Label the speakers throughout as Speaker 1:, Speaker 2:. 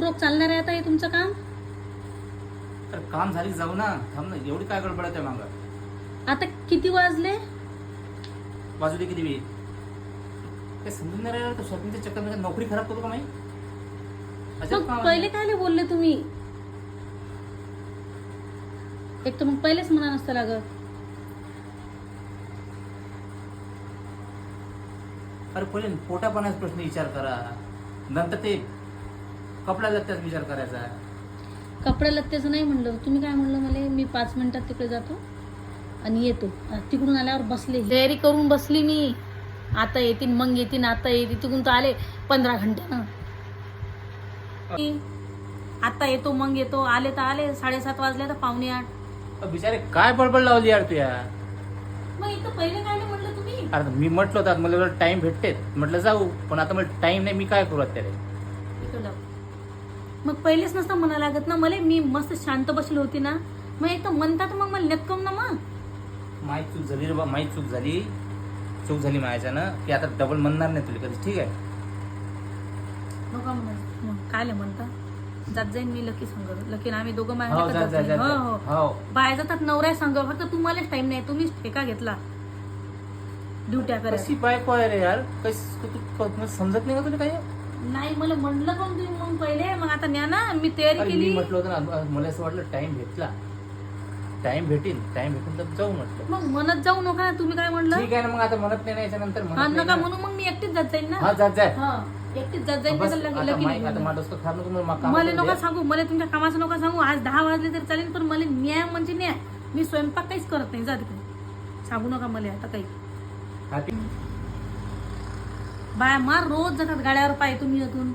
Speaker 1: रोज चालणार आहे आता हे तुमचं काम?
Speaker 2: तर काम झाली जाऊ ना. थांब ना एवढी काय गडबड आहे मागं?
Speaker 1: आता किती वाजले?
Speaker 2: बाजू दे किती वेळ. काय समजून नाही राहिलं तर शॉपिंगच्या चक्कर नोकरी खराब करू का
Speaker 1: मग पहिले काय बोलले तुम्ही? एक तर मग पहिलेच म्हणा नसतं लागत.
Speaker 2: अरे पहिले पोटापाण्याचा प्रश्न विचार करा. नंतर ते कपड्या लत्याचा विचार करायचा
Speaker 1: कपड्या लत्त्याचं नाही म्हणलं. तुम्ही काय म्हणलं मला? मी पाच मिनिटात तिकडे जातो आणि येतो. तिकडून आल्यावर बसले तयारी करून बसली मी. आता येतील मग येतील आता येतील तिकडून तर आले पंधरा घंट्यानं आता येतो मग येतो. आले तर आले. साडेसात वाजले तर पावणे आठ.
Speaker 2: बिचारे काय बडबड लावली यार तू या?
Speaker 1: मग इथं पहिले काय नाही म्हणलं तुम्ही?
Speaker 2: अरे मी म्हटलं होतं मला टाइम भेटते म्हटलं जाऊ. पण आता मला टाइम नाही मी काय करू आता.
Speaker 1: मग पहिलेच नसतं म्हणा लागत ना मला मी मस्त शांत बसली होती ना. मग एक तर म्हणतात मग मला नेतकम ना मग.
Speaker 2: माही चूक झाली रे बा माही चूक झाली. चूक झाली माझ्याच्यानं की आता डबल म्हणणार नाही तुला कधी ठीक आहे?
Speaker 1: नका म्हणा मग काय म्हणता. जात जाईन मी लकी संग लकी आम्ही दोघं
Speaker 2: हो
Speaker 1: माझ्या
Speaker 2: जा जा जा
Speaker 1: हो हो.
Speaker 2: हो.
Speaker 1: बाहेर जातात नवऱ्या संग फक्त तुम्हालाच टाइम नाही. तुम्हीच ठेका घेतला. ड्युट्या करायला
Speaker 2: कशी बायको आहे रे यार? कस तू तू- मला समजत नाही का तुला काही?
Speaker 1: नाही मला म्हणलं पण तुम्ही मग पहिले? मग आता न्या ना मी तयारी
Speaker 2: अरे मी
Speaker 1: केली.
Speaker 2: म्हटलं होतं ना मला असं वाटलं टाइम भेटला. टाइम भेटेल टाइम भेटून तर जाऊ म्हटलं.
Speaker 1: मग म्हणत जाऊ नका तुम्ही काय म्हणलं?
Speaker 2: ठीक आहे ना मग आता म्हणत नाही ना याच्यानंतर
Speaker 1: हा
Speaker 2: म्हणत नाही
Speaker 1: नका
Speaker 2: ना.
Speaker 1: म्हणून मग मी एकटीच जात जाईन ना.
Speaker 2: हा जात जाय.
Speaker 1: हा एकटीच जात जाईन
Speaker 2: बस,
Speaker 1: त्याचं लकी-
Speaker 2: आता
Speaker 1: लकी
Speaker 2: माई-
Speaker 1: घेऊन
Speaker 2: आता
Speaker 1: जा.
Speaker 2: माझं डोसकं खात नको मला
Speaker 1: नका
Speaker 2: दे.
Speaker 1: सांगू मला तुमच्या कामाचं नका सांगू. आज दहा वाजले तरी चालेल पण मला न्याय म्हणजे न्याय मी स्वयंपाक काहीच करत नाही जा तिकडे सांगू नका मला आता काही.
Speaker 2: हा, ठीक.
Speaker 1: बाया मार रोज जातात गाड्यावर पाय तुम्ही येतून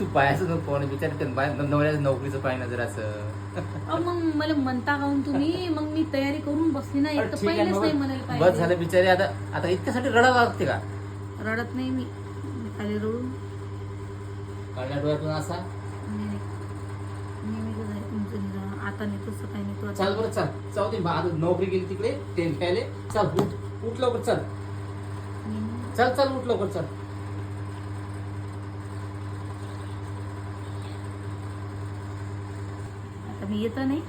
Speaker 2: तू पायाचं नको कोण विचार ते बाय- नवऱ्याच्या नोकरीचं पाय नजर असं.
Speaker 1: अहो मग मला म्हणता काहून तुम्ही? मग मी तयारी करून बसली ना एक
Speaker 2: अरे
Speaker 1: तर
Speaker 2: ठीक आहे
Speaker 1: पहिलेच. नाही म्हणायला
Speaker 2: बस
Speaker 1: पाहिजे
Speaker 2: झालं बिचारे आता आता इतक्यासाठी रडावं लागते का?
Speaker 1: रडत नाही मी. मी खाली रडू
Speaker 2: काढल्या डोळ्यातून असा?
Speaker 1: आहे तुमचं निघा आता नेतो सकाळी नेतो आता.
Speaker 2: चाल बरं चाल. जाऊ दे बा- आता नोकरी गेली तिकडे ते घ्यायले. चल उठ. उठ लवकर चल. चल चल उठ लवकर चल.
Speaker 1: आता मी येतो नाही.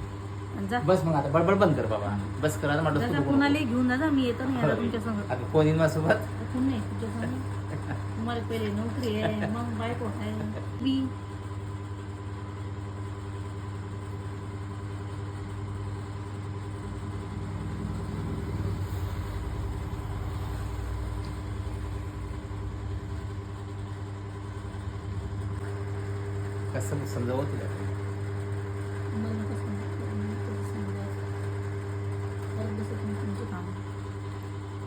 Speaker 1: आणि जा.
Speaker 2: बस मग आता बडबड बंद कर बाबा. बस कर आता माझं
Speaker 1: कोणाला घेऊन जा जा, मी येतो नाही आता तुमच्या संग.
Speaker 2: आता कोण माझ्यासोबत?
Speaker 1: कोण नाही तुमच्या संग. तुम्हाला पहिले नोकरी आहे मग बायको आहे मी.
Speaker 2: कसं समजावं तुला?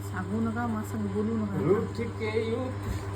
Speaker 1: सांगू. नका माझं बोलू नका.
Speaker 2: ठीक आहे